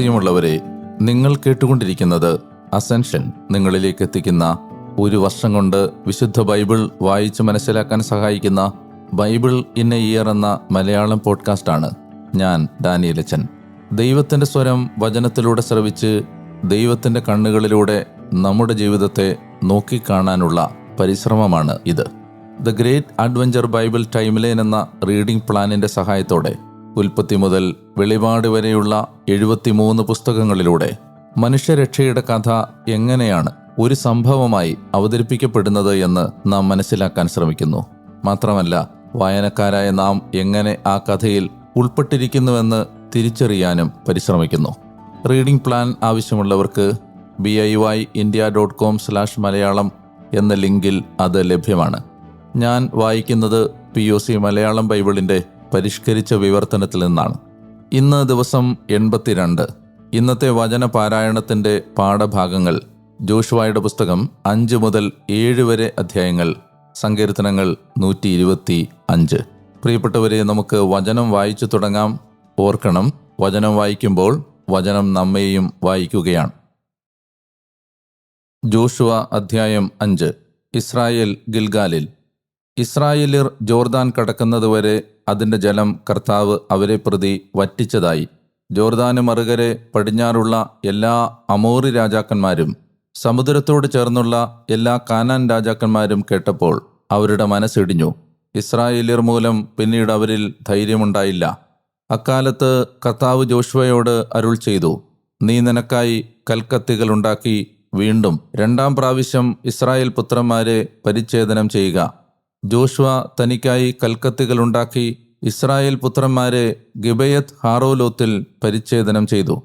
പ്രിയമുള്ളവരെ നിങ്ങൾ കേട്ടുകൊണ്ടിരിക്കുന്നത് അസെൻഷൻ നിങ്ങളിലേക്ക് എത്തിക്കുന്ന ഒരു വർഷം കൊണ്ട് വിശുദ്ധ ബൈബിൾ വായിച്ച് മനസ്സിലാക്കാൻ സഹായിക്കുന്ന ബൈബിൾ ഇൻ എ ഇയർ എന്ന മലയാളം പോഡ്കാസ്റ്റാണ് ഞാൻ ഡാനിയലച്ചൻ ദൈവത്തിന്റെ സ്വരം വചനത്തിലൂടെ ശ്രവിച്ച് ദൈവത്തിന്റെ കണ്ണുകളിലൂടെ നമ്മുടെ ജീവിതത്തെ നോക്കിക്കാണാനുള്ള പരിശ്രമമാണ് ഇത്. The great adventure Bible timeline എന്ന റീഡിംഗ് പ്ലാനിന്റെ സഹായത്തോടെ ഉൽപ്പത്തി മുതൽ വെളിപാട് വരെയുള്ള എഴുപത്തിമൂന്ന് പുസ്തകങ്ങളിലൂടെ മനുഷ്യരക്ഷയുടെ കഥ എങ്ങനെയാണ് ഒരു സംഭവമായി അവതരിപ്പിക്കപ്പെടുന്നത് എന്ന് നാം മനസ്സിലാക്കാൻ ശ്രമിക്കുന്നു. മാത്രമല്ല വായനക്കാരായ നാം എങ്ങനെ ആ കഥയിൽ ഉൾപ്പെട്ടിരിക്കുന്നുവെന്ന് തിരിച്ചറിയാനും പരിശ്രമിക്കുന്നു. റീഡിംഗ് പ്ലാൻ ആവശ്യമുള്ളവർക്ക് B I Y India dot com slash Malayalam എന്ന ലിങ്കിൽ അത് ലഭ്യമാണ്. ഞാൻ വായിക്കുന്നത് പി ഒ സി മലയാളം ബൈബിളിന്റെ പരിഷ്കരിച്ച വിവർത്തനത്തിൽ നിന്നാണ്. ഇന്ന് ദിവസം എൺപത്തിരണ്ട്. ഇന്നത്തെ വചന പാരായണത്തിന്റെ പാഠഭാഗങ്ങൾ ജോഷുവായുടെ പുസ്തകം അഞ്ച് മുതൽ ഏഴ് വരെ അധ്യായങ്ങൾ സങ്കീർത്തനങ്ങൾ നൂറ്റി ഇരുപത്തി അഞ്ച് പ്രിയപ്പെട്ടവരെ നമുക്ക് വചനം വായിച്ചു തുടങ്ങാം. ഓർക്കണം വചനം വായിക്കുമ്പോൾ വചനം നമ്മെയും വായിക്കുകയാണ്. ജോഷുവ അധ്യായം അഞ്ച്. ഇസ്രായേൽ ഗിൽഗാലിൽ ഇസ്രായേലിർ ജോർദാൻ കടക്കുന്നതുവരെ അതിന്റെ ജലം കർത്താവ് അവരെ പ്രതി വറ്റിച്ചതായി. ജോർദാന് മറുകരെ പടിഞ്ഞാറുള്ള എല്ലാ അമോറി രാജാക്കന്മാരും സമുദ്രത്തോട് ചേർന്നുള്ള എല്ലാ കാനാൻ രാജാക്കന്മാരും കേട്ടപ്പോൾ അവരുടെ മനസ്സിടിഞ്ഞു. ഇസ്രായേലിയർ മൂലം പിന്നീട് അവരിൽ ധൈര്യമുണ്ടായില്ല. അക്കാലത്ത് കർത്താവ് ജോഷുവയോട് അരുൾ ചെയ്തു നീ നിനക്കായി കൽക്കത്തികൾ ഉണ്ടാക്കി വീണ്ടും രണ്ടാം പ്രാവശ്യം ഇസ്രായേൽ പുത്രന്മാരെ പരിച്ഛേദനം ചെയ്യുക. ജോഷുവ തനിക്കായി കൽക്കത്തികളുണ്ടാക്കി ഇസ്രായേൽ പുത്രന്മാരെ ഗിബയത്ത് ഹാറോലോത്തിൽ പരിച്ഛേദനം ചെയ്തു.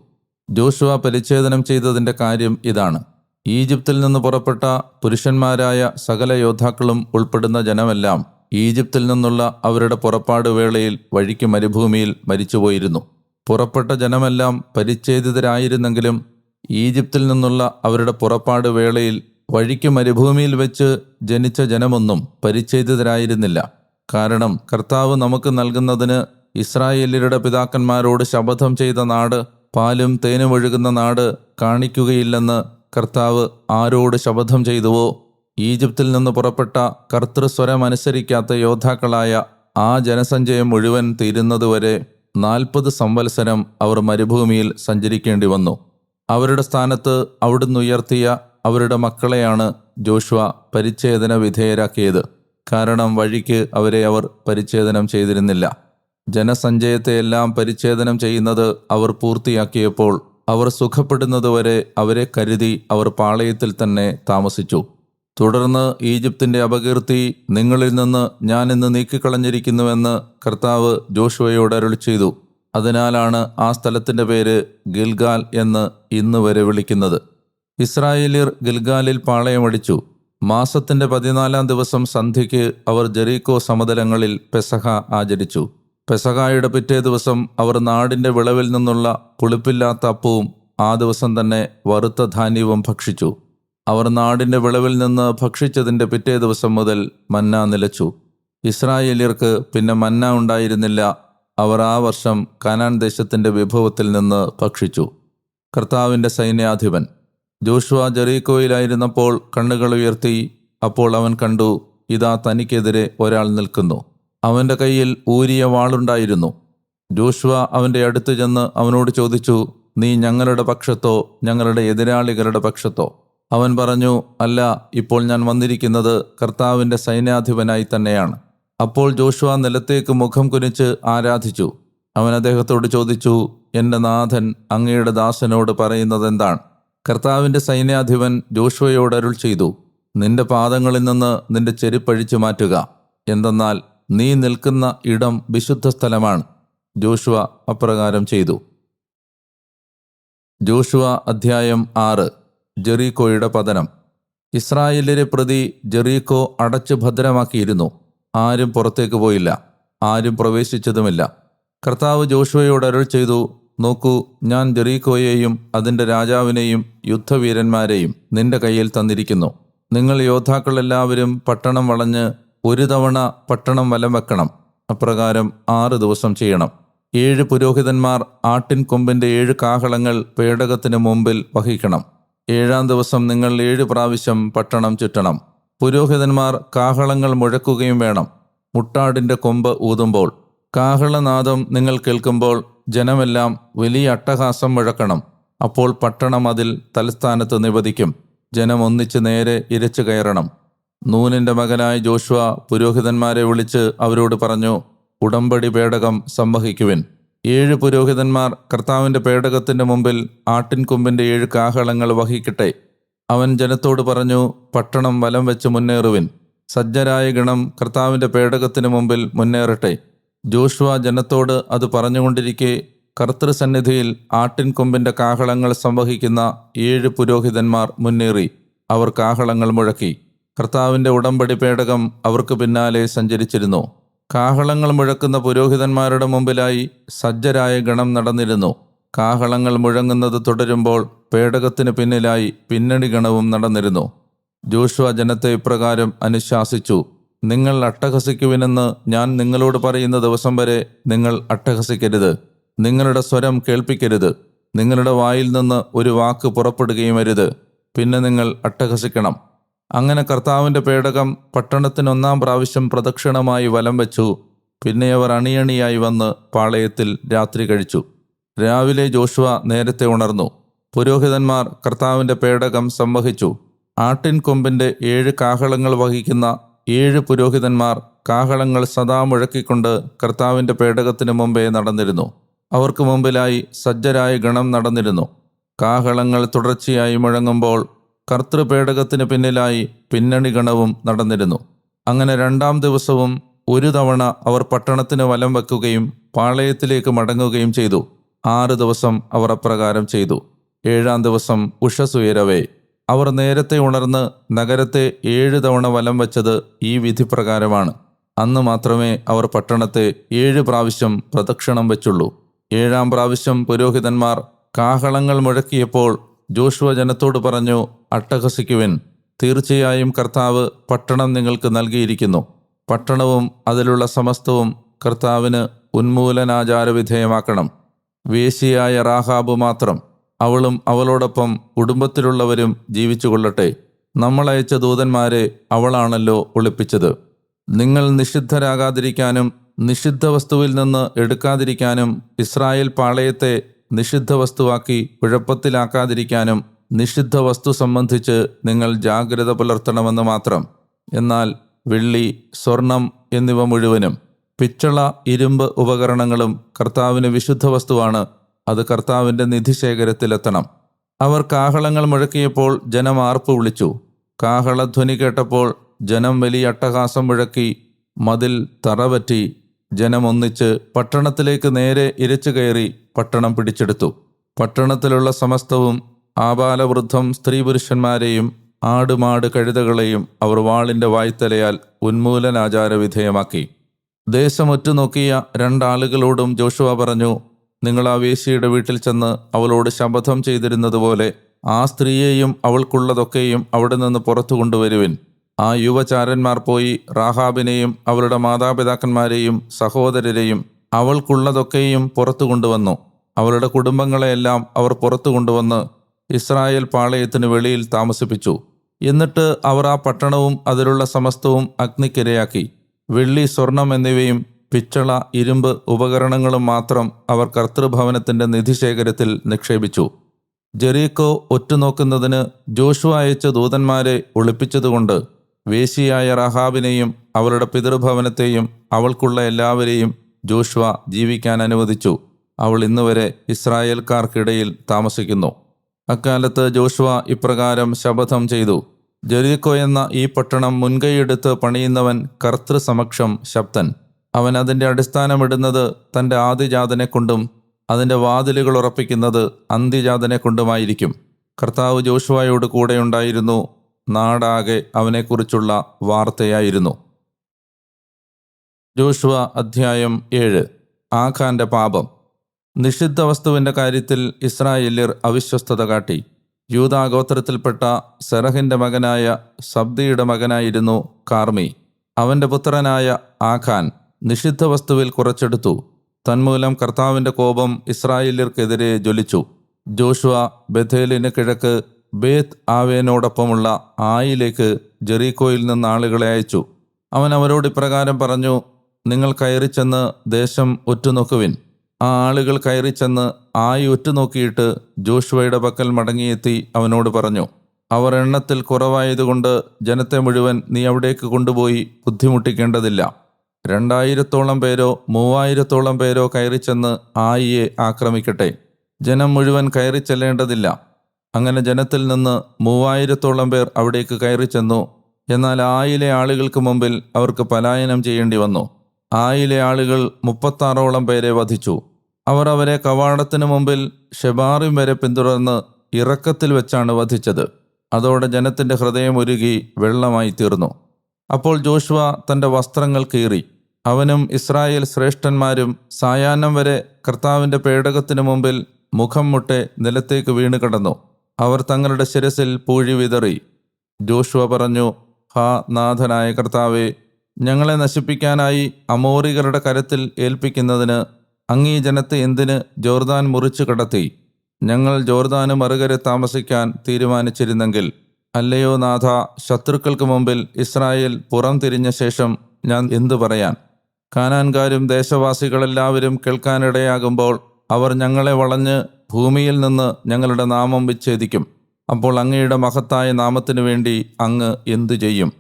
ജോഷുവ പരിച്ഛേദനം ചെയ്തതിന്റെ കാര്യം ഇതാണ്. ഈജിപ്തിൽ നിന്ന് പുറപ്പെട്ട പുരുഷന്മാരായ സകല യോദ്ധാക്കളും ഉൾപ്പെടുന്ന ജനമെല്ലാം ഈജിപ്തിൽ നിന്നുള്ള അവരുടെ പുറപ്പാട് വേളയിൽ വഴിക്ക് മരുഭൂമിയിൽ മരിച്ചുപോയിരുന്നു. പുറപ്പെട്ട ജനമെല്ലാം പരിച്ഛേദിതരായിരുന്നെങ്കിലും ഈജിപ്തിൽ നിന്നുള്ള അവരുടെ പുറപ്പാട് വേളയിൽ വഴിക്ക് മരുഭൂമിയിൽ വെച്ച് ജനിച്ച ജനമൊന്നും പരിച്ഛേദിതരായിരുന്നില്ല. കാരണം കർത്താവ് നമുക്ക് നൽകുന്നതിന് ഇസ്രായേല്യരുടെ പിതാക്കന്മാരോട് ശപഥം ചെയ്ത നാട് പാലും തേനും ഒഴുകുന്ന നാട് കാണിക്കുകയില്ലെന്ന് കർത്താവ് ആരോട് ശപഥം ചെയ്തുവോ? ഈജിപ്തിൽ നിന്ന് പുറപ്പെട്ട കർത്തൃസ്വരം അനുസരിക്കാത്ത യോദ്ധാക്കളായ ആ ജനസഞ്ചയം മുഴുവൻ തീരുന്നതുവരെ നാൽപ്പത് സംവത്സരം അവർ മരുഭൂമിയിൽ സഞ്ചരിക്കേണ്ടി വന്നു അവരുടെ സ്ഥാനത്ത് അവിടുന്ന് ഉയർത്തിയ അവരുടെ മക്കളെയാണ് ജോഷുവ പരിച്ഛേദന വിധേയരാക്കിയത്. കാരണം വഴിക്ക് അവരെ അവർ പരിച്ഛേദനം ചെയ്തിരുന്നില്ല. ജനസഞ്ചയത്തെയെല്ലാം പരിച്ഛേദനം ചെയ്യുന്നത് അവർ പൂർത്തിയാക്കിയപ്പോൾ അവർ സുഖപ്പെടുന്നതുവരെ അവരെ കരുതി അവർ പാളയത്തിൽ തന്നെ താമസിച്ചു. തുടർന്ന് ഈജിപ്തിന്റെ അപകീർത്തി നിങ്ങളിൽ നിന്ന് ഞാൻ ഇന്ന് നീക്കിക്കളഞ്ഞിരിക്കുന്നുവെന്ന് കർത്താവ് ജോഷുവയോട് അരുളി ചെയ്തു. അതിനാലാണ് ആ സ്ഥലത്തിന്റെ പേര് ഗിൽഗാൽ എന്ന് ഇന്ന് വരെ വിളിക്കുന്നത്. ഇസ്രായേലിയർ ഗിൽഗാലിൽ പാളയമടിച്ചു മാസത്തിന്റെ പതിനാലാം ദിവസം സന്ധ്യയ്ക്ക് അവർ ജെറീക്കോ സമതലങ്ങളിൽ പെസഹ ആചരിച്ചു. പെസഹായുടെ പിറ്റേ ദിവസം അവർ നാടിന്റെ വിളവിൽ നിന്നുള്ള പുളിപ്പില്ലാത്ത അപ്പവും ആ ദിവസം തന്നെ വറുത്ത ധാന്യവും ഭക്ഷിച്ചു. അവർ നാടിന്റെ വിളവിൽ നിന്ന് ഭക്ഷിച്ചതിന്റെ പിറ്റേ ദിവസം മുതൽ മന്ന നിലച്ചു. ഇസ്രായേലിയർക്ക് പിന്നെ മന്ന ഉണ്ടായിരുന്നില്ല. അവർ ആ വർഷം കനാൻ ദേശത്തിന്റെ വിഭവത്തിൽ നിന്ന് ഭക്ഷിച്ചു. കർത്താവിന്റെ സൈന്യാധിപൻ ജോഷുവ ജെറീക്കോയിലായിരുന്നപ്പോൾ കണ്ണുകൾ ഉയർത്തി അപ്പോൾ അവൻ കണ്ടു ഇതാ തനിക്കെതിരെ ഒരാൾ നിൽക്കുന്നു. അവന്റെ കയ്യിൽ ഊരിയ വാളുണ്ടായിരുന്നു. ജോഷുവ അവന്റെ അടുത്ത് ചെന്ന് അവനോട് ചോദിച്ചു നീ ഞങ്ങളുടെ പക്ഷത്തോ ഞങ്ങളുടെ എതിരാളികളുടെ പക്ഷത്തോ? അവൻ പറഞ്ഞു അല്ല ഇപ്പോൾ ഞാൻ വന്നിരിക്കുന്നത് കർത്താവിന്റെ സൈന്യാധിപനായി തന്നെയാണ്. അപ്പോൾ ജോഷുവ നിലത്തേക്ക് മുഖം കുനിച്ച് ആരാധിച്ചു. അവൻ അദ്ദേഹത്തോട് ചോദിച്ചു എന്റെ നാഥൻ അങ്ങയുടെ ദാസനോട് പറയുന്നത് എന്താണ് കർത്താവിന്റെ സൈന്യാധിപൻ ജോഷുവയോട് അരുൾ ചെയ്തു നിന്റെ പാദങ്ങളിൽ നിന്ന് നിന്റെ ചെരുപ്പഴിച്ചു മാറ്റുക. എന്തെന്നാൽ നീ നിൽക്കുന്ന ഇടം വിശുദ്ധ സ്ഥലമാണ് ജോഷുവ അപ്രകാരം ചെയ്തു. ജോഷുവ അധ്യായം ആറ് ജെറീക്കോയുടെ പതനം. ഇസ്രായേലിലെ പ്രതി ജെറീക്കോ അടച്ചു ഭദ്രമാക്കിയിരുന്നു. ആരും പുറത്തേക്ക് പോയില്ല ആരും പ്രവേശിച്ചതുമില്ല. കർത്താവ് ജോഷുവയോട് അരുൾ ചെയ്തു നോക്കൂ ഞാൻ ജെറീക്കോയെയും അതിന്റെ രാജാവിനെയും യുദ്ധവീരന്മാരെയും നിന്റെ കയ്യിൽ തന്നിരിക്കുന്നു. നിങ്ങൾ യോദ്ധാക്കളെല്ലാവരും പട്ടണം വളഞ്ഞ് ഒരു തവണ പട്ടണം വലം വെക്കണം. അപ്രകാരം ആറ് ദിവസം ചെയ്യണം. ഏഴ് പുരോഹിതന്മാർ ആട്ടിൻ കൊമ്പിന്റെ ഏഴ് കാഹളങ്ങൾ പേടകത്തിന് മുമ്പിൽ വഹിക്കണം. ഏഴാം ദിവസം നിങ്ങൾ ഏഴ് പ്രാവശ്യം പട്ടണം ചുറ്റണം. പുരോഹിതന്മാർ കാഹളങ്ങൾ മുഴക്കുകയും വേണം. മുട്ടാടിന്റെ കൊമ്പ് ഊതുമ്പോൾ. കാഹളനാദം നിങ്ങൾ കേൾക്കുമ്പോൾ ജനമെല്ലാം വലിയ അട്ടഹാസം മുഴക്കണം. അപ്പോൾ പട്ടണം അതിൽ തലസ്ഥാനത്ത് നിവധിക്കും. ജനം ഒന്നിച്ച് നേരെ ഇരച്ചു കയറണം. നൂനിന്റെ മകനായ ജോഷുവ പുരോഹിതന്മാരെ വിളിച്ച് അവരോട് പറഞ്ഞു ഉടമ്പടി പേടകം സംവഹിക്കുവിൻ. ഏഴ് പുരോഹിതന്മാർ കർത്താവിന്റെ പേടകത്തിന്റെ മുമ്പിൽ ആട്ടിൻകൊമ്പിന്റെ ഏഴ് കാഹളങ്ങൾ വഹിക്കട്ടെ. അവൻ ജനത്തോട് പറഞ്ഞു പട്ടണം വലം വെച്ച് മുന്നേറുവിൻ. സജ്ജരായ ഗണം കർത്താവിന്റെ പേടകത്തിന് മുമ്പിൽ മുന്നേറട്ടെ. ജോഷുവ ജനത്തോട് അത് പറഞ്ഞുകൊണ്ടിരിക്കെ കർത്തൃസന്നിധിയിൽ ആട്ടിൻകൊമ്പിന്റെ കാഹളങ്ങൾ സംവഹിക്കുന്ന ഏഴ് പുരോഹിതന്മാർ മുന്നേറി അവർ കാഹളങ്ങൾ മുഴക്കി. കർത്താവിന്റെ ഉടമ്പടി പേടകം അവർക്ക് പിന്നാലെ സഞ്ചരിച്ചിരുന്നു. കാഹളങ്ങൾ മുഴക്കുന്ന പുരോഹിതന്മാരുടെ മുമ്പിലായി സജ്ജരായ ഗണം നടന്നിരുന്നു. കാഹളങ്ങൾ മുഴങ്ങുന്നത് തുടരുമ്പോൾ പേടകത്തിന് പിന്നിലായി പിന്നണി ഗണവും നടന്നിരുന്നു. ജോഷുവ ജനത്തെ ഇപ്രകാരം അനുശാസിച്ചു. നിങ്ങൾ അട്ടഹസിക്കുവിനെന്ന് ഞാൻ നിങ്ങളോട് പറയുന്ന ദിവസം വരെ നിങ്ങൾ അട്ടഹസിക്കരുത്. നിങ്ങളുടെ സ്വരം കേൾപ്പിക്കരുത്. നിങ്ങളുടെ വായിൽ നിന്ന് ഒരു വാക്ക് പുറപ്പെടുകയും അരുത്. പിന്നെ നിങ്ങൾ അട്ടഹസിക്കണം. അങ്ങനെ കർത്താവിന്റെ പേടകം പട്ടണത്തിനൊന്നാം പ്രാവശ്യം പ്രദക്ഷിണമായി വലം വെച്ചു. പിന്നെ അവർ അണിയണിയായി വന്ന് പാളയത്തിൽ രാത്രി കഴിച്ചു. രാവിലെ ജോഷുവ നേരത്തെ ഉണർന്നു. പുരോഹിതന്മാർ കർത്താവിന്റെ പേടകം സംവഹിച്ചു. ആട്ടിൻ കൊമ്പിന്റെ ഏഴ് കാഹളങ്ങൾ വഹിക്കുന്ന ഏഴ് പുരോഹിതന്മാർ കാഹളങ്ങൾ സദാ മുഴക്കിക്കൊണ്ട് കർത്താവിന്റെ പേടകത്തിന് മുമ്പേ നടന്നിരുന്നു. അവർക്ക് മുമ്പിലായി സജ്ജരായ ഗണം നടന്നിരുന്നു. കാഹളങ്ങൾ തുടർച്ചയായി മുഴങ്ങുമ്പോൾ കർത്തൃപേടകത്തിന് പിന്നിലായി പിന്നണി ഗണവും നടന്നിരുന്നു. അങ്ങനെ രണ്ടാം ദിവസവും ഒരു തവണ അവർ പട്ടണത്തിന് വലം വെക്കുകയും പാളയത്തിലേക്ക് മടങ്ങുകയും ചെയ്തു. ആറ് ദിവസം അവർ അപ്രകാരം ചെയ്തു. ഏഴാം ദിവസം ഉഷസുയരവേ അവർ നേരത്തെ ഉണർന്ന് നഗരത്തെ ഏഴ് തവണ വലം വച്ചത് ഈ വിധിപ്രകാരമാണ്. അന്ന് മാത്രമേ അവർ പട്ടണത്തെ ഏഴ് പ്രാവശ്യം പ്രദക്ഷിണം വെച്ചുള്ളൂ. ഏഴാം പ്രാവശ്യം പുരോഹിതന്മാർ കാഹളങ്ങൾ മുഴക്കിയപ്പോൾ ജോഷുവ ജനത്തോട് പറഞ്ഞു അട്ടഹസിക്കുവിൻ. തീർച്ചയായും കർത്താവ് പട്ടണം നിങ്ങൾക്ക് നൽകിയിരിക്കുന്നു. പട്ടണവും അതിലുള്ള സമസ്തവും കർത്താവിന് ഉന്മൂലനാചാരവിധേയമാക്കണം. വേശിയായ റാഹാബ് മാത്രം അവളും അവളോടൊപ്പം കുടുംബത്തിലുള്ളവരും ജീവിച്ചുകൊള്ളട്ടെ. കൊള്ളട്ടെ അയച്ച ദൂതന്മാരെ അവളാണല്ലോ ഒളിപ്പിച്ചത്. നിങ്ങൾ നിഷിദ്ധരാകാതിരിക്കാനും നിഷിദ്ധ വസ്തുവിൽ നിന്ന് എടുക്കാതിരിക്കാനും ഇസ്രായേൽ പാളയത്തെ നിഷിദ്ധ വസ്തുവാക്കി കുഴപ്പത്തിലാക്കാതിരിക്കാനും നിഷിദ്ധ വസ്തു സംബന്ധിച്ച് നിങ്ങൾ ജാഗ്രത പുലർത്തണമെന്ന് മാത്രം. എന്നാൽ വെള്ളി സ്വർണം എന്നിവ മുഴുവനും പിച്ചള ഇരുമ്പ് ഉപകരണങ്ങളും കർത്താവിന് വിശുദ്ധ വസ്തുവാണ് അത് കർത്താവിന്റെ നിധിശേഖരത്തിലെത്തണം. അവർ കാഹളങ്ങൾ മുഴക്കിയപ്പോൾ ജനം ആർപ്പ് വിളിച്ചു. കാഹളധ്വനി കേട്ടപ്പോൾ ജനം വലിയ അട്ടഹാസം മുഴക്കി മതിൽ തറപറ്റി ജനം ഒന്നിച്ച് പട്ടണത്തിലേക്ക് നേരെ ഇരച്ചു കയറി പട്ടണം പിടിച്ചെടുത്തു. പട്ടണത്തിലുള്ള സമസ്തവും ആബാലവൃദ്ധം സ്ത്രീ പുരുഷന്മാരെയും ആടുമാട് കഴുതകളെയും അവർ വാളിന്റെ വായ്ത്തലയാൽ ഉന്മൂലനാചാര വിധേയമാക്കി ദേശം ഒറ്റുനോക്കിയ രണ്ടാളുകളോടും ജോഷുവ പറഞ്ഞു നിങ്ങൾ ആ വേശിയുടെ വീട്ടിൽ ചെന്ന് അവളോട് ശപഥം ചെയ്തിരുന്നതുപോലെ ആ സ്ത്രീയെയും അവൾക്കുള്ളതൊക്കെയും അവിടെ നിന്ന് പുറത്തു കൊണ്ടുവരുവിൻ. ആ യുവചാരന്മാർ പോയി റാഹാബിനെയും അവരുടെ മാതാപിതാക്കന്മാരെയും സഹോദരരെയും അവൾക്കുള്ളതൊക്കെയും പുറത്തു കൊണ്ടുവന്നു. അവളുടെ കുടുംബങ്ങളെയെല്ലാം അവർ പുറത്തു കൊണ്ടുവന്ന് ഇസ്രായേൽ പാളയത്തിന് വെളിയിൽ താമസിപ്പിച്ചു. എന്നിട്ട് അവർ ആ പട്ടണവും അതിലുള്ള സമസ്തവും അഗ്നിക്കിരയാക്കി. വെള്ളി സ്വർണം എന്നിവയും പിച്ചള ഇരുമ്പ് ഉപകരണങ്ങളും മാത്രം അവർ കർത്തൃഭവനത്തിന്റെ നിധിശേഖരത്തിൽ നിക്ഷേപിച്ചു. ജെറീക്കോ ഒറ്റുനോക്കുന്നതിന് ജോഷു അയച്ച ദൂതന്മാരെ ഒളിപ്പിച്ചതുകൊണ്ട് വേശിയായ റഹാബിനെയും അവളുടെ പിതൃഭവനത്തെയും അവൾക്കുള്ള എല്ലാവരെയും ജോഷുവ ജീവിക്കാൻ അനുവദിച്ചു. അവൾ ഇന്നുവരെ ഇസ്രായേൽക്കാർക്കിടയിൽ താമസിക്കുന്നു. അക്കാലത്ത് ജോഷുവ ഇപ്രകാരം ശപഥം ചെയ്തു. ജെറീക്കോ എന്ന ഈ പട്ടണം മുൻകൈയെടുത്ത് പണിയുന്നവൻ കർത്തൃസമക്ഷം ശബ്ദൻ അവൻ അതിന്റെ അടിസ്ഥാനമിടുന്നത് തന്റെ ആദിജാതനെ കൊണ്ടും അതിന്റെ വാതിലുകൾ ഉറപ്പിക്കുന്നത് അന്ത്യജാതനെ കൊണ്ടുമായിരിക്കും. കർത്താവ് ജോഷുവായോട് കൂടെയുണ്ടായിരുന്നു നാടാകെ അവനെക്കുറിച്ചുള്ള വാർത്തയായിരുന്നു. ജോഷുവ അധ്യായം ഏഴ്. ആഖാന്റെ പാപം. നിഷിദ്ധ വസ്തുവിന്റെ കാര്യത്തിൽ ഇസ്രായേല്യർ അവിശ്വസ്തത കാട്ടി. യൂതാഗോത്രത്തിൽപ്പെട്ട സെറഹിന്റെ മകനായ സബ്ദിയുടെ മകനായിരുന്നു കാർമി. അവന്റെ പുത്രനായ ആഖാൻ. നിഷിദ്ധ വസ്തുവിൽ കുറച്ചെടുത്തു. തന്മൂലം കർത്താവിന്റെ കോപം ഇസ്രായേലിയർക്കെതിരെ ജ്വലിച്ചു. ജോഷുവ ബഥേലിന് കിഴക്ക് ബേത്ത് ആവേനോടൊപ്പമുള്ള ആയിലേക്ക് ജെറീക്കോയിൽ നിന്ന് ആളുകളെ അയച്ചു. അവൻ അവരോട് ഇപ്രകാരം പറഞ്ഞു നിങ്ങൾ കയറിച്ചെന്ന് ദേശം ഒറ്റുനോക്കുവിൻ ആ ആളുകൾ കയറിച്ചെന്ന് ആയി ഒറ്റുനോക്കിയിട്ട് ജോഷുവയുടെ പക്കൽ മടങ്ങിയെത്തി അവനോട് പറഞ്ഞു അവർ എണ്ണത്തിൽ കുറവായതുകൊണ്ട് ജനത്തെ മുഴുവൻ നീ അവിടേക്ക് കൊണ്ടുപോയി ബുദ്ധിമുട്ടിക്കേണ്ടതില്ല. രണ്ടായിരത്തോളം പേരോ മൂവായിരത്തോളം പേരോ കയറിച്ചെന്ന് ആയിയെ ആക്രമിക്കട്ടെ. ജനം മുഴുവൻ കയറി ചെല്ലേണ്ടതില്ല അങ്ങനെ ജനത്തിൽ നിന്ന് മൂവായിരത്തോളം പേർ അവിടേക്ക് കയറി ചെന്നു എന്നാൽ ആയിലെ ആളുകൾക്ക് മുമ്പിൽ അവർക്ക് പലായനം ചെയ്യേണ്ടി വന്നു. ആയിലെ ആളുകൾ മുപ്പത്താറോളം പേരെ വധിച്ചു. അവർ അവരെ കവാടത്തിന് മുമ്പിൽ ഷെബാറിം വരെ പിന്തുടർന്ന് ഇറക്കത്തിൽ വെച്ചാണ് വധിച്ചത്. അതോടെ ജനത്തിന്റെ ഹൃദയം ഉരുകി വെള്ളമായി തീർന്നു. അപ്പോൾ ജോഷുവ തന്റെ വസ്ത്രങ്ങൾ കീറി. അവനും ഇസ്രായേൽ ശ്രേഷ്ഠന്മാരും സായാഹ്നം വരെ കർത്താവിന്റെ പേടകത്തിനു മുമ്പിൽ മുഖം മുട്ടെ നിലത്തേക്ക് വീണ് കിടന്നു. അവർ തങ്ങളുടെ ശിരസിൽ പൂഴി വിതറി. ജോഷുവ പറഞ്ഞു ഹാ നാഥനായ കർത്താവെ ഞങ്ങളെ നശിപ്പിക്കാനായി അമോറികളുടെ കരത്തിൽ ഏൽപ്പിക്കുന്നതിന് അങ്ങീ ജനത്തെ എന്തിന് ജോർദാൻ മുറിച്ചു കടത്തി? ഞങ്ങൾ ജോർദാന് മറുകരെ താമസിക്കാൻ തീരുമാനിച്ചിരുന്നെങ്കിൽ അല്ലയോ നാഥ ശത്രുക്കൾക്ക് മുമ്പിൽ ഇസ്രായേൽ പുറം തിരിഞ്ഞ ശേഷം ഞാൻ എന്തു പറയാൻ? കാനാൻകാരും ദേശവാസികളെല്ലാവരും കേൾക്കാനിടയാകുമ്പോൾ അവർ ഞങ്ങളെ വളഞ്ഞ് ഭൂമിയിൽ നിന്ന് ഞങ്ങളുടെ നാമം വിച്ഛേദിക്കും. അപ്പോൾ അങ്ങയുടെ മഹത്തായ നാമത്തിനു വേണ്ടി അങ്ങ് എന്തു ചെയ്യും?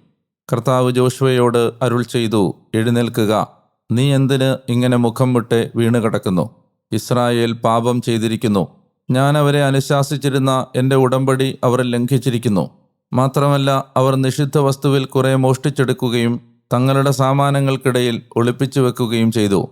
കർത്താവ് ജോഷുവയോട് അരുൾ ചെയ്തു എഴുന്നേൽക്കുക. നീ എന്തിന് ഇങ്ങനെ മുഖം വിട്ട് വീണ് കിടക്കുന്നു ഇസ്രായേൽ പാപം ചെയ്തിരിക്കുന്നു. ഞാൻ അവരെ അനുശാസിച്ചിരുന്ന എന്റെ ഉടമ്പടി അവർ ലംഘിച്ചിരിക്കുന്നു. മാത്രമല്ല അവർ നിഷിദ്ധ വസ്തുവിൽ കുറെ മോഷ്ടിച്ചെടുക്കുകയും തങ്ങളുടെ സാമാനങ്ങൾക്കിടയിൽ ഒളിപ്പിച്ചു വെക്കുകയും ചെയ്തു.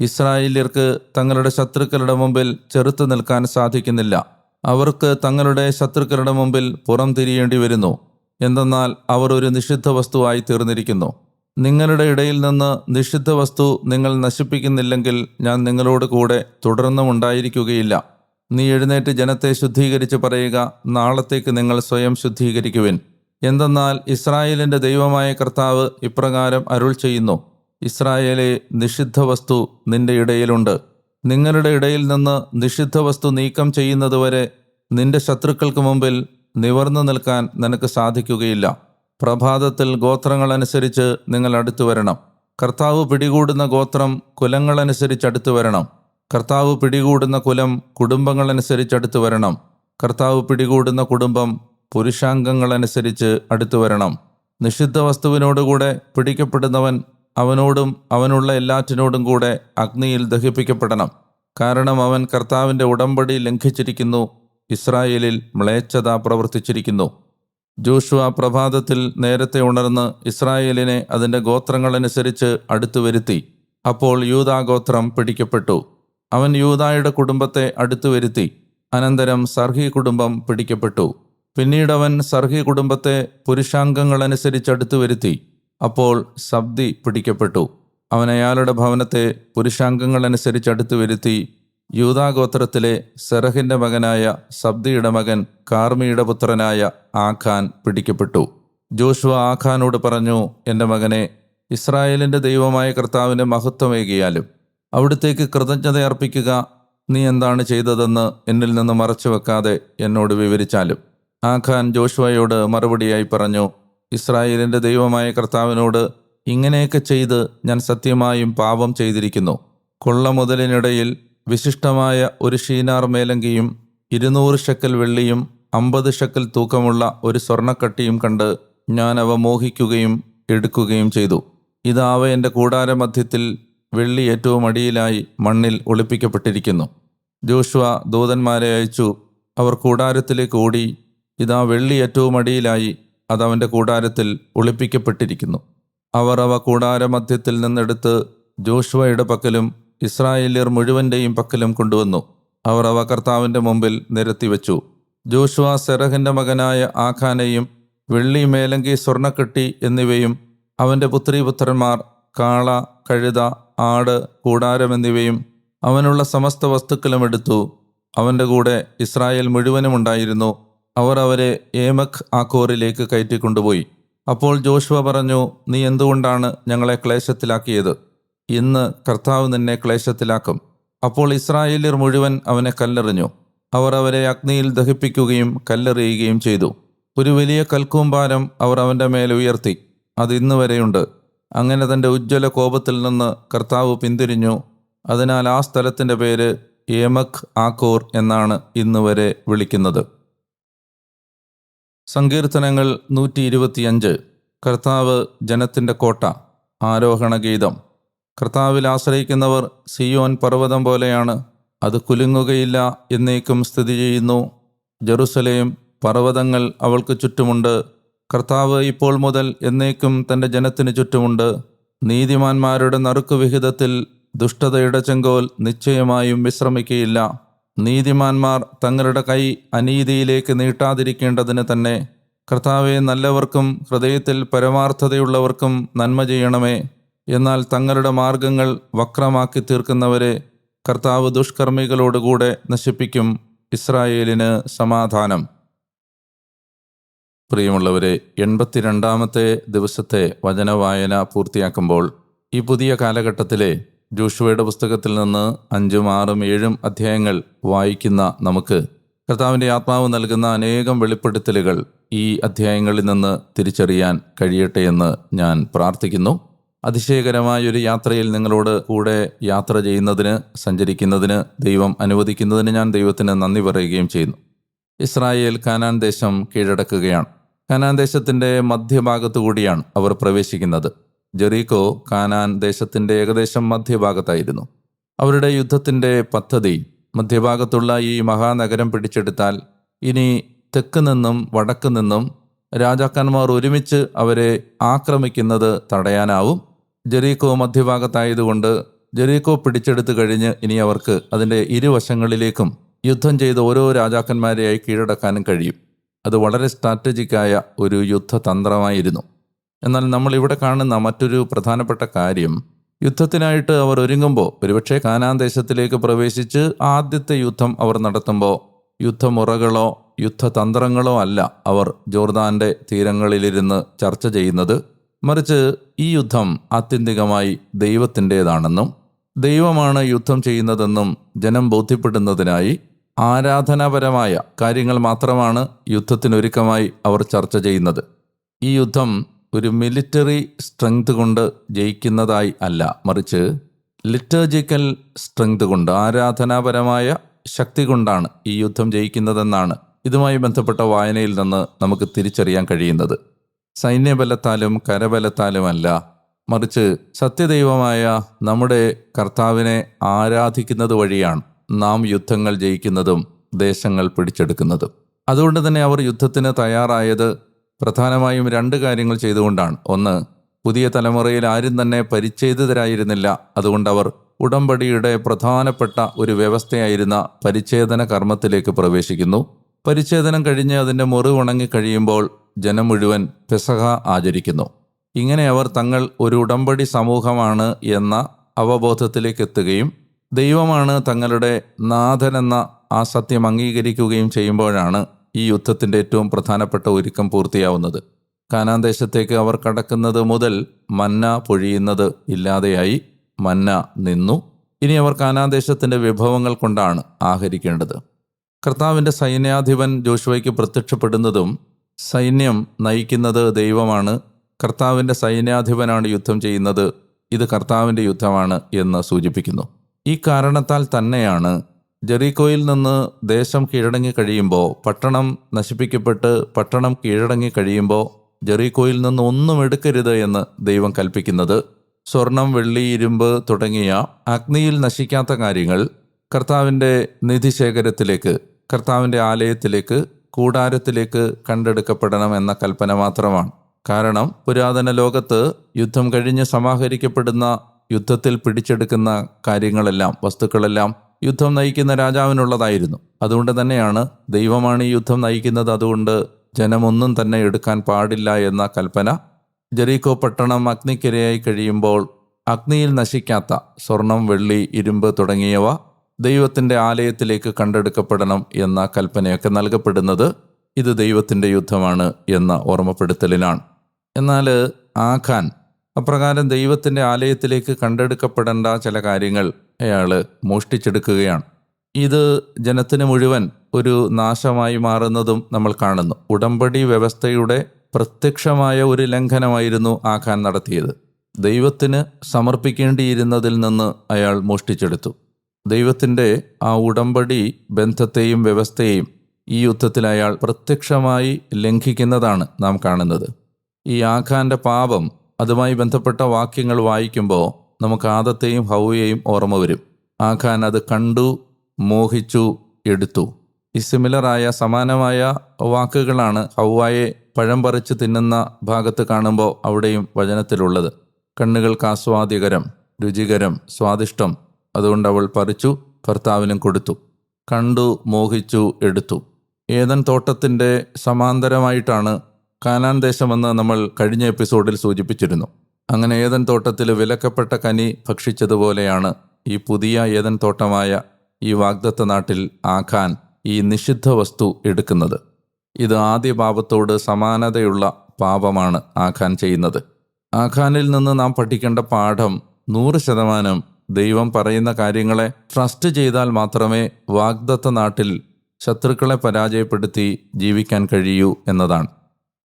ഇസ്രായേല്യർക്ക് തങ്ങളുടെ ശത്രുക്കളുടെ മുമ്പിൽ ചെറുത്തു നിൽക്കാൻ സാധിക്കുന്നില്ല. അവർക്ക് തങ്ങളുടെ ശത്രുക്കളുടെ മുമ്പിൽ പുറം തിരിയേണ്ടി വരുന്നു. എന്തെന്നാൽ അവർ ഒരു നിഷിദ്ധ വസ്തുവായി തീർന്നിരിക്കുന്നു. നിങ്ങളുടെ ഇടയിൽ നിന്ന് നിഷിദ്ധ വസ്തു നിങ്ങൾ നശിപ്പിക്കുന്നില്ലെങ്കിൽ ഞാൻ നിങ്ങളോട് കൂടെ തുടർന്നും ഉണ്ടായിരിക്കുകയില്ല. നീ എഴുന്നേറ്റ് ജനത്തെ ശുദ്ധീകരിച്ച് പറയുക നാളത്തേക്ക് നിങ്ങൾ സ്വയം ശുദ്ധീകരിക്കുവിൻ. എന്തെന്നാൽ ഇസ്രായേലിന്റെ ദൈവമായ കർത്താവ് ഇപ്രകാരം അരുൾ ചെയ്യുന്നു. ഇസ്രായേലെ നിഷിദ്ധ വസ്തു നിന്റെ ഇടയിലുണ്ട്. നിങ്ങളുടെ ഇടയിൽ നിന്ന് നിഷിദ്ധ വസ്തു നീക്കം ചെയ്യുന്നതുവരെ നിന്റെ ശത്രുക്കൾക്ക് മുമ്പിൽ നിവർന്നു നിൽക്കാൻ നിനക്ക് സാധിക്കുകയില്ല. പ്രഭാതത്തിൽ ഗോത്രങ്ങളനുസരിച്ച് നിങ്ങൾ അടുത്തു വരണം. കർത്താവ് പിടികൂടുന്ന ഗോത്രം കുലങ്ങളനുസരിച്ച് അടുത്തു വരണം. കർത്താവ് പിടികൂടുന്ന കുലം കുടുംബങ്ങളനുസരിച്ച് അടുത്തു വരണം. കർത്താവ് പിടികൂടുന്ന കുടുംബം പുരുഷാംഗങ്ങളനുസരിച്ച് അടുത്തു വരണം. നിഷിദ്ധ വസ്തുവിനോടുകൂടെ പിടിക്കപ്പെടുന്നവൻ അവനോടും അവനുള്ള എല്ലാറ്റിനോടും കൂടെ അഗ്നിയിൽ ദഹിപ്പിക്കപ്പെടണം. കാരണം അവൻ കർത്താവിന്റെ ഉടമ്പടി ലംഘിച്ചിരിക്കുന്നു ഇസ്രായേലിൽ മ്ലേച്ഛത പ്രവർത്തിച്ചിരിക്കുന്നു. ജോഷുവ പ്രഭാതത്തിൽ നേരത്തെ ഉണർന്ന് ഇസ്രായേലിനെ അതിന്റെ ഗോത്രങ്ങളനുസരിച്ച് അടുത്തു വരുത്തി. അപ്പോൾ യൂതാഗോത്രം പിടിക്കപ്പെട്ടു. അവൻ യൂതായുടെ കുടുംബത്തെ അടുത്തു വരുത്തി. അനന്തരം സർഹി കുടുംബം പിടിക്കപ്പെട്ടു. പിന്നീട് അവൻ സർഹി കുടുംബത്തെ പുരുഷാംഗങ്ങളനുസരിച്ച് അടുത്തു വരുത്തി. അപ്പോൾ സബ്ദി പിടിക്കപ്പെട്ടു. അവൻ അയാളുടെ ഭവനത്തെ പുരുഷാംഗങ്ങളനുസരിച്ച് അടുത്തു വരുത്തി. യൂതാഗോത്രത്തിലെ സെറഹിന്റെ മകനായ സബ്ദിയുടെ മകൻ കാർമിയുടെ പുത്രനായ ആഖാൻ പിടിക്കപ്പെട്ടു. ജോഷുവ ആഖാനോട് പറഞ്ഞു എന്റെ മകനെ ഇസ്രായേലിന്റെ ദൈവമായ കർത്താവിന് മഹത്വമേകിയാലും അവിടുത്തേക്ക് കൃതജ്ഞത അർപ്പിക്കുക നീ എന്താണ് ചെയ്തതെന്ന് എന്നിൽ നിന്ന് മറച്ചു വെക്കാതെ എന്നോട് വിവരിച്ചാലും. ആഖാൻ ജോഷുവയോട് മറുപടിയായി പറഞ്ഞു ഇസ്രായേലിന്റെ ദൈവമായ കർത്താവിനോട് ഇങ്ങനെയൊക്കെ ചെയ്ത് ഞാൻ സത്യമായും പാപം ചെയ്തിരിക്കുന്നു. കൊള്ള മുതലിനിടയിൽ വിശിഷ്ടമായ ഒരു ഷീനാർ മേലങ്കിയും ഇരുന്നൂറ് ഷക്കൽ വെള്ളിയും അമ്പത് ഷക്കൽ തൂക്കമുള്ള ഒരു സ്വർണക്കട്ടിയും കണ്ട് ഞാൻ അവ മോഹിക്കുകയും എടുക്കുകയും ചെയ്തു. ഇതാവ എന്റെ കൂടാര മധ്യത്തിൽ വെള്ളി ഏറ്റവും അടിയിലായി മണ്ണിൽ ഒളിപ്പിക്കപ്പെട്ടിരിക്കുന്നു. ജോഷുവ ദൂതന്മാരെ അയച്ചു അവർ കൂടാരത്തിലേക്ക് ഓടി ഇതാ വെള്ളി ഏറ്റവും അടിയിലായി അത് അവന്റെ കൂടാരത്തിൽ ഒളിപ്പിക്കപ്പെട്ടിരിക്കുന്നു. അവർ അവ കൂടാരമധ്യത്തിൽ നിന്നെടുത്ത് ജോഷുവയുടെ പക്കലും ഇസ്രായേലിയർ മുഴുവന്റെയും പക്കലും കൊണ്ടുവന്നു. അവർ അവ കർത്താവിന്റെ മുമ്പിൽ നിരത്തിവെച്ചു. ജോഷുവ സെറഹിന്റെ മകനായ ആഖാനെയും വെള്ളി മേലങ്കി സ്വർണക്കെട്ടി എന്നിവയും അവന്റെ പുത്രീപുത്രന്മാർ കാള കഴുത ആട് കൂടാരം എന്നിവയും അവനുള്ള സമസ്ത വസ്തുക്കളും എടുത്തു. അവന്റെ കൂടെ ഇസ്രായേൽ മുഴുവനും ഉണ്ടായിരുന്നു. അവർ അവരെ ഏമക് ആക്കോറിലേക്ക് കയറ്റിക്കൊണ്ടുപോയി. അപ്പോൾ ജോഷുവ പറഞ്ഞു നീ എന്തുകൊണ്ടാണ് ഞങ്ങളെ ക്ലേശത്തിലാക്കിയത്? ഇന്ന് കർത്താവ് നിന്നെ ക്ലേശത്തിലാക്കും. അപ്പോൾ ഇസ്രായേല്യർ മുഴുവൻ അവനെ കല്ലെറിഞ്ഞു. അവർ അവരെ അഗ്നിയിൽ ദഹിപ്പിക്കുകയും കല്ലെറിയുകയും ചെയ്തു. ഒരു വലിയ കൽക്കൂമ്പാരം അവർ അവന്റെ മേൽ ഉയർത്തി. അത് ഇന്ന് വരെയുണ്ട്. അങ്ങനെ തന്റെ ഉജ്ജ്വല കോപത്തിൽ നിന്ന് കർത്താവ് പിന്തിരിഞ്ഞു. അതിനാൽ ആ സ്ഥലത്തിന്റെ പേര് ഏമക് ആക്കോർ എന്നാണ് ഇന്ന് വരെ വിളിക്കുന്നത്. സങ്കീർത്തനങ്ങൾ നൂറ്റി ഇരുപത്തിയഞ്ച് കർത്താവ് ജനത്തിന്റെ കോട്ട ആരോഹണ ഗീതം. കർത്താവിൽ ആശ്രയിക്കുന്നവർ സിയോൻ പർവതം പോലെയാണ് അത് കുലുങ്ങുകയില്ല എന്നേക്കും സ്ഥിതി ചെയ്യുന്നു. ജെറുസലേം പർവതങ്ങൾ അവൾക്ക് ചുറ്റുമുണ്ട് കർത്താവ് ഇപ്പോൾ മുതൽ എന്നേക്കും തന്റെ ജനത്തിന് ചുറ്റുമുണ്ട്. നീതിമാന്മാരുടെ നറുക്കുവിഹിതത്തിൽ ദുഷ്ടതയുടെ ചെങ്കോൽ നിശ്ചയമായും വിശ്രമിക്കുകയില്ല നീതിമാന്മാർ തങ്ങളുടെ കൈ അനീതിയിലേക്ക് നീട്ടാതിരിക്കേണ്ടതിന് തന്നെ കർത്താവെ നല്ലവർക്കും ഹൃദയത്തിൽ പരമാർത്ഥതയുള്ളവർക്കും നന്മ ചെയ്യണമേ. എന്നാൽ തങ്ങളുടെ മാർഗങ്ങൾ വക്രമാക്കി തീർക്കുന്നവരെ കർത്താവ് ദുഷ്കർമ്മികളോടുകൂടെ നശിപ്പിക്കും. ഇസ്രായേലിന് സമാധാനം. പ്രിയമുള്ളവരെ എൺപത്തിരണ്ടാമത്തെ ദിവസത്തെ വചനവായന പൂർത്തിയാക്കുമ്പോൾ ഈ പുതിയ കാലഘട്ടത്തിലെ ജോഷുവയുടെ പുസ്തകത്തിൽ നിന്ന് അഞ്ചും ആറും ഏഴും അധ്യായങ്ങൾ വായിക്കുന്ന നമുക്ക് കർത്താവിന്റെ ആത്മാവ് നൽകുന്ന അനേകം വെളിപ്പെടുത്തലുകൾ ഈ അധ്യായങ്ങളിൽ നിന്ന് തിരിച്ചറിയാൻ കഴിയട്ടെ എന്ന് ഞാൻ പ്രാർത്ഥിക്കുന്നു. അതിശയകരമായ ഒരു യാത്രയിൽ നിങ്ങളോട് കൂടെ യാത്ര ചെയ്യുന്നതിന് സഞ്ചരിക്കുന്നതിന് ദൈവം അനുവദിക്കുന്നതിന് ഞാൻ ദൈവത്തിന് നന്ദി പറയുകയും ചെയ്യുന്നു. ഇസ്രായേൽ കാനാൻ ദേശം കീഴടക്കുകയാണ്. കാനാൻ ദേശത്തിന്റെ മധ്യഭാഗത്തു കൂടിയാണ് അവർ പ്രവേശിക്കുന്നത്. ജെറീക്കോ കാനാൻ ദേശത്തിന്റെ ഏകദേശം മധ്യഭാഗത്തായിരുന്നു. അവരുടെ യുദ്ധത്തിന്റെ പദ്ധതി മധ്യഭാഗത്തുള്ള ഈ മഹാനഗരം പിടിച്ചെടുത്താൽ ഇനി തെക്ക് നിന്നും വടക്ക് നിന്നും രാജാക്കന്മാർ ഒരുമിച്ച് അവരെ ആക്രമിക്കുന്നത് തടയാനാവും. ജെറീകോ മധ്യഭാഗത്തായതുകൊണ്ട് ജെറീകോ പിടിച്ചെടുത്തു കഴിഞ്ഞ് ഇനി അവർക്ക് അതിന്റെ ഇരുവശങ്ങളിലേക്കും യുദ്ധം ചെയ്ത് ഓരോ രാജാക്കന്മാരെയായി കീഴടക്കാനും കഴിയും. അത് വളരെ സ്ട്രാറ്റജിക്കായ ഒരു യുദ്ധതന്ത്രമായിരുന്നു. എന്നാൽ നമ്മൾ ഇവിടെ കാണുന്ന മറ്റൊരു പ്രധാനപ്പെട്ട കാര്യം യുദ്ധത്തിനായിട്ട് അവർ ഒരുങ്ങുമ്പോൾ ഒരുപക്ഷെ കാനാൻ ദേശത്തിലേക്ക് പ്രവേശിച്ച് ആദ്യത്തെ യുദ്ധം അവർ നടത്തുമ്പോൾ യുദ്ധമുറകളോ യുദ്ധതന്ത്രങ്ങളോ അല്ല അവർ ജോർദാന്റെ തീരങ്ങളിലിരുന്ന് ചർച്ച ചെയ്യുന്നത്. മറിച്ച് ഈ യുദ്ധം ആത്യന്തികമായി ദൈവത്തിന്റെതാണെന്നും ദൈവമാണ് യുദ്ധം ചെയ്യുന്നതെന്നും ജനം ബോധ്യപ്പെടുന്നതിനായി ആരാധനാപരമായ കാര്യങ്ങൾ മാത്രമാണ് യുദ്ധത്തിനൊരുക്കമായി അവർ ചർച്ച ചെയ്യുന്നത്. ഈ യുദ്ധം ഒരു മിലിറ്ററി സ്ട്രെങ്ത് കൊണ്ട് ജയിക്കുന്നതായി അല്ല. മറിച്ച് ലിറ്റർജിക്കൽ സ്ട്രെങ്ത് കൊണ്ട് ആരാധനാപരമായ ശക്തി കൊണ്ടാണ് ഈ യുദ്ധം ജയിക്കുന്നതെന്നാണ് ഇതുമായി ബന്ധപ്പെട്ട വായനയിൽ നിന്ന് നമുക്ക് തിരിച്ചറിയാൻ കഴിയുന്നത്. സൈന്യബലത്താലും കരബലത്താലുമല്ല. മറിച്ച് സത്യദൈവമായ നമ്മുടെ കർത്താവിനെ ആരാധിക്കുന്നത് വഴിയാണ് നാം യുദ്ധങ്ങൾ ജയിക്കുന്നതും ദേശങ്ങൾ പിടിച്ചെടുക്കുന്നതും. അതുകൊണ്ട് തന്നെ അവർ യുദ്ധത്തിന് തയ്യാറായത് പ്രധാനമായും രണ്ട് കാര്യങ്ങൾ ചെയ്തുകൊണ്ടാണ്. ഒന്ന് പുതിയ തലമുറയിൽ ആരും തന്നെ പരിച്ഛേദിതരായിരുന്നില്ല അതുകൊണ്ട് അവർ ഉടമ്പടിയുടെ പ്രധാനപ്പെട്ട ഒരു വ്യവസ്ഥയായിരുന്ന പരിച്ഛേദന കർമ്മത്തിലേക്ക് പ്രവേശിക്കുന്നു. പരിച്ഛേദനം കഴിഞ്ഞ് അതിന്റെ മുറിവുണങ്ങി കഴിയുമ്പോൾ ജനം മുഴുവൻ പെസഹ ആചരിക്കുന്നു. ഇങ്ങനെ അവർ തങ്ങൾ ഒരു ഉടമ്പടി സമൂഹമാണ് എന്ന അവബോധത്തിലേക്ക് എത്തുകയും ദൈവമാണ് തങ്ങളുടെ നാഥനെന്ന ആ സത്യം അംഗീകരിക്കുകയും ചെയ്യുമ്പോഴാണ് ഈ യുദ്ധത്തിന്റെ ഏറ്റവും പ്രധാനപ്പെട്ട ഒരുക്കം പൂർത്തിയാവുന്നത്. കാനാൻ ദേശത്തേക്ക് അവർ കടക്കുന്നത് മുതൽ മന്ന പൊഴിയുന്നത് ഇല്ലാതെയായി മന്ന നിന്നു. ഇനി അവർ കാനാൻ ദേശത്തിന്റെ വിഭവങ്ങൾ കൊണ്ടാണ് ആഹരിക്കേണ്ടത്. കർത്താവിന്റെ സൈന്യാധിപൻ ജോഷുവയ്ക്ക് പ്രത്യക്ഷപ്പെടുന്നതും സൈന്യം നയിക്കുന്നത് ദൈവമാണ്. കർത്താവിന്റെ സൈന്യാധിപനാണ് യുദ്ധം ചെയ്യുന്നത്. ഇത് കർത്താവിന്റെ യുദ്ധമാണ് എന്ന് സൂചിപ്പിക്കുന്നു. ഈ കാരണത്താൽ തന്നെയാണ് ജെറീക്കോയിൽ നിന്ന് ദേശം കീഴടങ്ങി കഴിയുമ്പോൾ പട്ടണം നശിപ്പിക്കപ്പെട്ട് പട്ടണം കീഴടങ്ങി കഴിയുമ്പോൾ ജെറീക്കോയിൽ നിന്ന് ഒന്നും എടുക്കരുത് എന്ന് ദൈവം കൽപ്പിക്കുന്നത്. സ്വർണം വെള്ളി ഇരുമ്പ് തുടങ്ങിയ അഗ്നിയിൽ നശിക്കാത്ത കാര്യങ്ങൾ കർത്താവിന്റെ നിധിശേഖരത്തിലേക്ക് കർത്താവിന്റെ ആലയത്തിലേക്ക് കൂടാരത്തിലേക്ക് കണ്ടെടുക്കപ്പെടണം എന്ന കൽപ്പന മാത്രമാണ്. കാരണം പുരാതന ലോകത്ത് യുദ്ധം കഴിഞ്ഞ് സമാഹരിക്കപ്പെടുന്ന യുദ്ധത്തിൽ പിടിച്ചെടുക്കുന്ന കാര്യങ്ങളെല്ലാം വസ്തുക്കളെല്ലാം യുദ്ധം നയിക്കുന്ന രാജാവിനുള്ളതായിരുന്നു. അതുകൊണ്ട് തന്നെയാണ് ദൈവമാണ് ഈ യുദ്ധം നയിക്കുന്നത്. അതുകൊണ്ട് ജനമൊന്നും തന്നെ എടുക്കാൻ പാടില്ല എന്ന കൽപ്പന. ജെറീക്കോ പട്ടണം അഗ്നിക്കിരയായി കഴിയുമ്പോൾ അഗ്നിയിൽ നശിക്കാത്ത സ്വർണം വെള്ളി ഇരുമ്പ് തുടങ്ങിയവ ദൈവത്തിന്റെ ആലയത്തിലേക്ക് കണ്ടെടുക്കപ്പെടണം എന്ന കൽപ്പനയൊക്കെ നൽകപ്പെടുന്നത് ഇത് ദൈവത്തിന്റെ യുദ്ധമാണ് എന്ന ഓർമ്മപ്പെടുത്തലിനാണ് എന്നാൽ ആഖാൻ അപ്രകാരം ദൈവത്തിന്റെ ആലയത്തിലേക്ക് കണ്ടെടുക്കപ്പെടേണ്ട ചില കാര്യങ്ങൾ അയാൾ മോഷ്ടിച്ചെടുക്കുകയാണ്. ഇത് ജനത്തിന് മുഴുവൻ ഒരു നാശമായി മാറുന്നതും നമ്മൾ കാണുന്നു. ഉടമ്പടി വ്യവസ്ഥയുടെ പ്രത്യക്ഷമായ ഒരു ലംഘനമായിരുന്നു ആഖാൻ നടത്തിയത്. ദൈവത്തിന് സമർപ്പിക്കേണ്ടിയിരുന്നതിൽ നിന്ന് അയാൾ മോഷ്ടിച്ചെടുത്തു. ദൈവത്തിന്റെ ആ ഉടമ്പടി ബന്ധത്തെയും വ്യവസ്ഥയെയും ഈ യുദ്ധത്തിൽ അയാൾ പ്രത്യക്ഷമായി ലംഘിക്കുന്നതാണ് നാം കാണുന്നത്. ഈ ആഖാന്റെ പാപം അതുമായി ബന്ധപ്പെട്ട വാക്യങ്ങൾ വായിക്കുമ്പോൾ നമുക്ക് ആദത്തെയും ഹൗവയെയും ഓർമ്മ വരും. ആഖാൻ അത് കണ്ടു മോഹിച്ചു എടുത്തു. ഈ സിമിലറായ സമാനമായ വാക്കുകളാണ് ഹൗവായെ പഴം പറിച്ച് തിന്നുന്ന ഭാഗത്ത് കാണുമ്പോൾ അവിടെയും വചനത്തിലുള്ളത്. കണ്ണുകൾക്ക് ആസ്വാദ്യകരം രുചികരം സ്വാദിഷ്ടം. അതുകൊണ്ട് അവൾ പറിച്ചു ഭർത്താവിനും കൊടുത്തു. കണ്ടു മോഹിച്ചു എടുത്തു. ഏതൻ തോട്ടത്തിന്റെ സമാന്തരമായിട്ടാണ് കാനാൻ ദേശമെന്ന് നമ്മൾ കഴിഞ്ഞ എപ്പിസോഡിൽ സൂചിപ്പിച്ചിരുന്നു. അങ്ങനെ ഏതൻ തോട്ടത്തിൽ വിലക്കപ്പെട്ട കനി ഭക്ഷിച്ചതുപോലെയാണ് ഈ പുതിയ ഏതൻ തോട്ടമായ ഈ വാഗ്ദത്ത നാട്ടിൽ ആഖാൻ ഈ നിഷിദ്ധ വസ്തു എടുക്കുന്നത്. ഇത് ആദ്യ പാപത്തോട് സമാനതയുള്ള പാപമാണ് ആഖാൻ ചെയ്യുന്നത്. ആഖാനിൽ നിന്ന് നാം പഠിക്കേണ്ട പാഠം നൂറ് ശതമാനം ദൈവം പറയുന്ന കാര്യങ്ങളെ ട്രസ്റ്റ് ചെയ്താൽ മാത്രമേ വാഗ്ദത്ത നാട്ടിൽ ശത്രുക്കളെ പരാജയപ്പെടുത്തി ജീവിക്കാൻ കഴിയൂ എന്നതാണ്.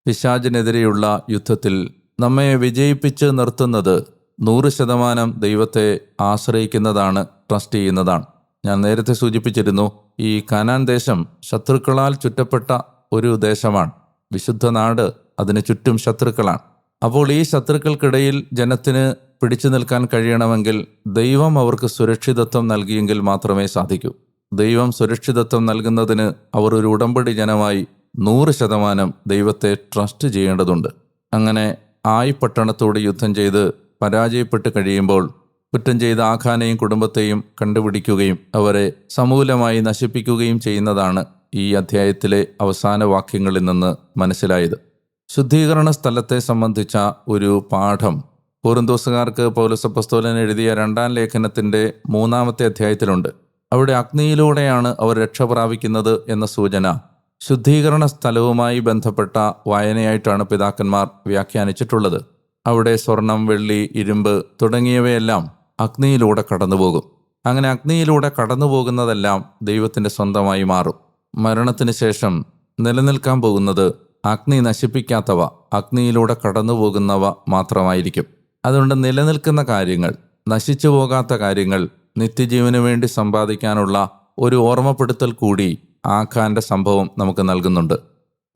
പിശാചിനെതിരെയുള്ള യുദ്ധത്തിൽ നമ്മെ വിജയിപ്പിച്ച് നിർത്തുന്നത് നൂറ് ശതമാനം ദൈവത്തെ ആശ്രയിക്കുന്നതാണ് ട്രസ്റ്റ് ചെയ്യുന്നതാണ്. ഞാൻ നേരത്തെ സൂചിപ്പിച്ചിരുന്നു ഈ കനാൻ ദേശം ശത്രുക്കളാൽ ചുറ്റപ്പെട്ട ഒരു ദേശമാണ്. വിശുദ്ധ നാട് അതിന് ചുറ്റും ശത്രുക്കളാണ്. അപ്പോൾ ഈ ശത്രുക്കൾക്കിടയിൽ ജനത്തിന് പിടിച്ചു നിൽക്കാൻ കഴിയണമെങ്കിൽ ദൈവം അവർക്ക് സുരക്ഷിതത്വം നൽകിയെങ്കിൽ മാത്രമേ സാധിക്കൂ. ദൈവം സുരക്ഷിതത്വം നൽകുന്നതിന് അവർ ഒരു ഉടമ്പടി ജനമായി നൂറ് ശതമാനം ദൈവത്തെ ട്രസ്റ്റ് ചെയ്യേണ്ടതുണ്ട്. അങ്ങനെ ആയി പട്ടണത്തോട് യുദ്ധം ചെയ്ത് പരാജയപ്പെട്ട് കഴിയുമ്പോൾ കുറ്റം ചെയ്ത ആഖാനെയും കുടുംബത്തെയും കണ്ടുപിടിക്കുകയും അവരെ സമൂലമായി നശിപ്പിക്കുകയും ചെയ്യുന്നതാണ് ഈ അധ്യായത്തിലെ അവസാന വാക്യങ്ങളിൽ നിന്ന് മനസ്സിലായത്. ശുദ്ധീകരണ സ്ഥലത്തെ സംബന്ധിച്ച ഒരു പാഠം. പൂർന്തോസുകാർക്ക് പൗലസപ്പസ്തോലൻ എഴുതിയ രണ്ടാം ലേഖനത്തിന്റെ മൂന്നാമത്തെ അധ്യായത്തിലുണ്ട്. അവിടെ അഗ്നിയിലൂടെയാണ് അവർ രക്ഷ പ്രാപിക്കുന്നത് എന്ന സൂചന. ശുദ്ധീകരണ സ്ഥലവുമായി ബന്ധപ്പെട്ട വായനയായിട്ടാണ് പിതാക്കന്മാർ വ്യാഖ്യാനിച്ചിട്ടുള്ളത്. അവിടെ സ്വർണം വെള്ളി ഇരുമ്പ് തുടങ്ങിയവയെല്ലാം അഗ്നിയിലൂടെ കടന്നുപോകും. അങ്ങനെ അഗ്നിയിലൂടെ കടന്നു പോകുന്നതെല്ലാം ദൈവത്തിന്റെ സ്വന്തമായി മാറും. മരണത്തിന് ശേഷം നിലനിൽക്കാൻ പോകുന്നത് അഗ്നി നശിപ്പിക്കാത്തവ അഗ്നിയിലൂടെ കടന്നു പോകുന്നവ മാത്രമായിരിക്കും. അതുകൊണ്ട് നിലനിൽക്കുന്ന കാര്യങ്ങൾ നശിച്ചു പോകാത്ത കാര്യങ്ങൾ നിത്യജീവന് വേണ്ടി സമ്പാദിക്കാനുള്ള ഒരു ഓർമ്മപ്പെടുത്തൽ കൂടി ആഖാന്റെ സംഭവം നമുക്ക് നൽകുന്നുണ്ട്.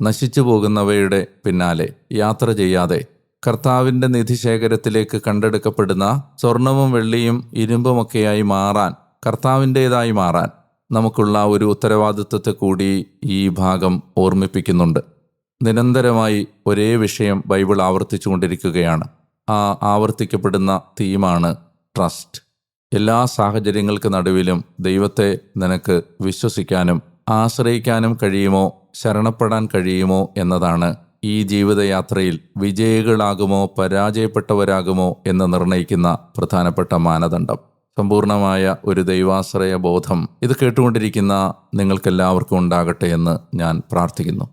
നശിച്ചു പോകുന്നവയുടെ പിന്നാലെ യാത്ര ചെയ്യാതെ കർത്താവിന്റെ നിധിശേഖരത്തിലേക്ക് കണ്ടെടുക്കപ്പെടുന്ന സ്വർണവും വെള്ളിയും ഇരുമ്പുമൊക്കെയായി മാറാൻ കർത്താവിന്റേതായി മാറാൻ നമുക്കുള്ള ഒരു ഉത്തരവാദിത്വത്തെ കൂടി ഈ ഭാഗം ഓർമ്മിപ്പിക്കുന്നുണ്ട്. നിരന്തരമായി ഒരേ വിഷയം ബൈബിൾ ആവർത്തിച്ചുകൊണ്ടിരിക്കുകയാണ് ആ ആവർത്തിക്കപ്പെടുന്ന തീമാണ് ട്രസ്റ്റ്. എല്ലാ സാഹചര്യങ്ങൾക്ക് നടുവിലും ദൈവത്തെ നിനക്ക് വിശ്വസിക്കാനും ആശ്രയിക്കാനും കഴിയുമോ? ശരണപ്പെടാൻ കഴിയുമോ? എന്നതാണ് ഈ ജീവിതയാത്രയിൽ വിജയികളാകുമോ? പരാജയപ്പെട്ടവരാകുമോ? എന്ന് നിർണയിക്കുന്ന പ്രധാനപ്പെട്ട മാനദണ്ഡം. സമ്പൂർണമായ ഒരു ദൈവാശ്രയ ബോധം ഇത് കേട്ടുകൊണ്ടിരിക്കുന്ന നിങ്ങൾക്കെല്ലാവർക്കും ഉണ്ടാകട്ടെ എന്ന് ഞാൻ പ്രാർത്ഥിക്കുന്നു.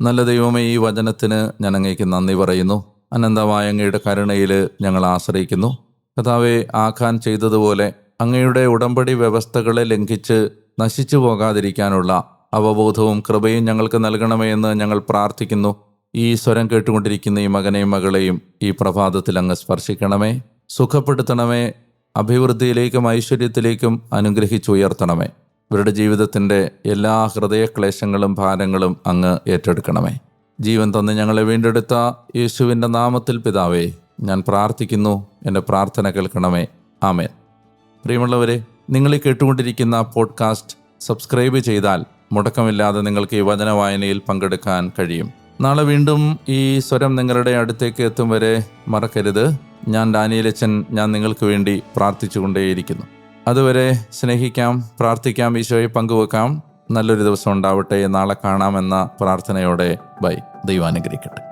നല്ല ദൈവമേ ഈ വചനത്തിന് ഞാൻ അങ്ങേക്ക് നന്ദി പറയുന്നു. അനന്തമായ അങ്ങയുടെ കരുണയിൽ ഞങ്ങൾ ആശ്രയിക്കുന്നു. കഥാവെ ആഖാൻ ചെയ്തതുപോലെ അങ്ങയുടെ ഉടമ്പടി വ്യവസ്ഥകളെ ലംഘിച്ച് നശിച്ചു പോകാതിരിക്കാനുള്ള അവബോധവും കൃപയും ഞങ്ങൾക്ക് നൽകണമേ എന്ന് ഞങ്ങൾ പ്രാർത്ഥിക്കുന്നു. ഈ സ്വരം കേട്ടുകൊണ്ടിരിക്കുന്ന ഈ മകനെയും മകളെയും ഈ പ്രഭാതത്തിൽ അങ്ങ് സ്പർശിക്കണമേ. സുഖപ്പെടുത്തണമേ. അഭിവൃദ്ധിയിലേക്കും ഐശ്വര്യത്തിലേക്കും അനുഗ്രഹിച്ചുയർത്തണമേ ഇവരുടെ ജീവിതത്തിന്റെ എല്ലാ ഹൃദയക്ലേശങ്ങളും ഭാരങ്ങളും അങ്ങ് ഏറ്റെടുക്കണമേ. ജീവൻ തന്ന് ഞങ്ങളെ വീണ്ടെടുത്ത യേശുവിന്റെ നാമത്തിൽ പിതാവേ ഞാൻ പ്രാർത്ഥിക്കുന്നു. എന്റെ പ്രാർത്ഥന കേൾക്കണമേ. ആമേൻ. പ്രിയമുള്ളവരെ നിങ്ങൾ കേട്ടുകൊണ്ടിരിക്കുന്ന പോഡ്കാസ്റ്റ് സബ്സ്ക്രൈബ് ചെയ്താൽ മുടക്കമില്ലാതെ നിങ്ങൾക്ക് ഈ വായനയിൽ പങ്കെടുക്കാൻ കഴിയും. നാളെ വീണ്ടും ഈ സ്വരം നിങ്ങളുടെ അടുത്തേക്ക് എത്തും വരെ മറക്കരുത്. ഞാൻ ഡാനിയലച്ചൻ ഞാൻ നിങ്ങൾക്ക് വേണ്ടി പ്രാർത്ഥിച്ചുകൊണ്ടേയിരിക്കുന്നു. അതുവരെ സ്നേഹിക്കാം പ്രാർത്ഥിക്കാം ഈശോയെ പങ്കുവെക്കാം. നല്ലൊരു ദിവസം ഉണ്ടാവട്ടെ. നാളെ കാണാമെന്ന പ്രാർത്ഥനയോടെ ബൈ. ദൈവാനുഗ്രഹിക്കട്ടെ.